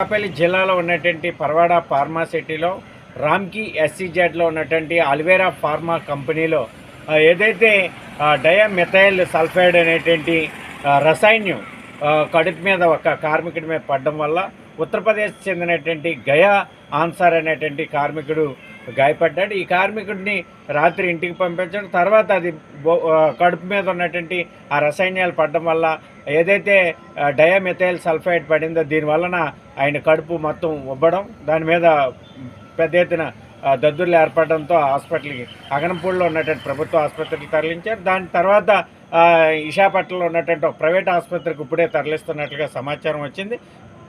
అనకాపల్లి జిల్లాలో ఉన్నటువంటి పర్వాడ ఫార్మా సిటీలో రామ్కి ఎస్సీజెడ్లో ఉన్నటువంటి అల్వేరా ఫార్మా కంపెనీలో ఏదైతే డయామెథైల్ సల్ఫైడ్ అనేటువంటి రసాయనం కడుపు మీద ఒక కార్మికుడి మీద పడడం వల్ల ఉత్తరప్రదేశ్ చెందినటువంటి గయా ఆన్సార్ అనేటువంటి కార్మికుడు గాయపడ్డాడు. ఈ కార్మికుడిని రాత్రి ఇంటికి పంపించడం తర్వాత అది బో- కడుపు మీద ఉన్నటువంటి ఆ రసాయనాలు పడడం వల్ల ఏదైతే డయామెథైల్ సల్ఫైడ్ పడిందో దీని వలన ఆయన కడుపు మొత్తం ఉబ్బడం దాని మీద పెద్ద ఎత్తున దద్దుర్లు ఏర్పడడంతో హాస్పిటల్కి అగనంపూడిలో ఉన్నటువంటి ప్రభుత్వ ఆసుపత్రికి తరలించారు. దాని తర్వాత విశాఖపట్నంలో ఉన్నటువంటి ఒక ప్రైవేట్ ఆసుపత్రికి ఇప్పుడే తరలిస్తున్నట్లుగా సమాచారం వచ్చింది.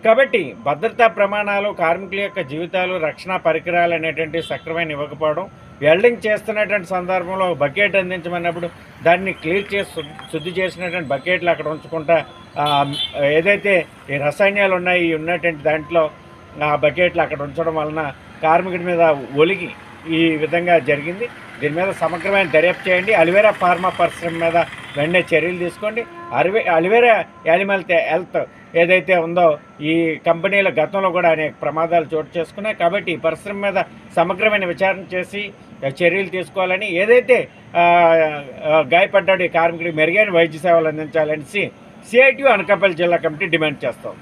కాబట్టి భద్రతా ప్రమాణాలు కార్మికుల యొక్క జీవితాలు రక్షణ పరికరాలు అనేటువంటి సక్రమైన ఇవ్వకపోవడం వెల్డింగ్ చేస్తున్నటువంటి సందర్భంలో ఒక బకెట్ అందించమన్నప్పుడు దాన్ని క్లియర్ చేసి శుద్ధి- చేసినటువంటి బకెట్లు అక్కడ ఉంచకుండా ఏదైతే ఈ రసాయనాలు ఉన్నాయి ఉన్నటువంటి దాంట్లో ఆ బకెట్లు అక్కడ ఉంచడం వలన కార్మికుడి మీద ఒలిగి ఈ విధంగా జరిగింది. దీని మీద సమగ్రమైన దర్యాప్తు చేయండి. అలివేరా ఫార్మా పరిశ్రమ మీద వెంటనే చర్యలు తీసుకోండి. అరివే అలివేరా యానిమల్ హెల్త్ ఏదైతే ఉందో ఈ కంపెనీల గతంలో కూడా అనేక ప్రమాదాలు చోటు చేసుకున్నాయి. కాబట్టి ఈ పరిశ్రమ మీద సమగ్రమైన విచారణ చేసి చర్యలు తీసుకోవాలని ఏదైతే గాయపడ్డాడు ఈ కార్మికుడికి మెరుగైన వైద్య సేవలు అందించాలని సిఐటి అనకాపల్లి జిల్లా కమిటీ డిమాండ్ చేస్తాం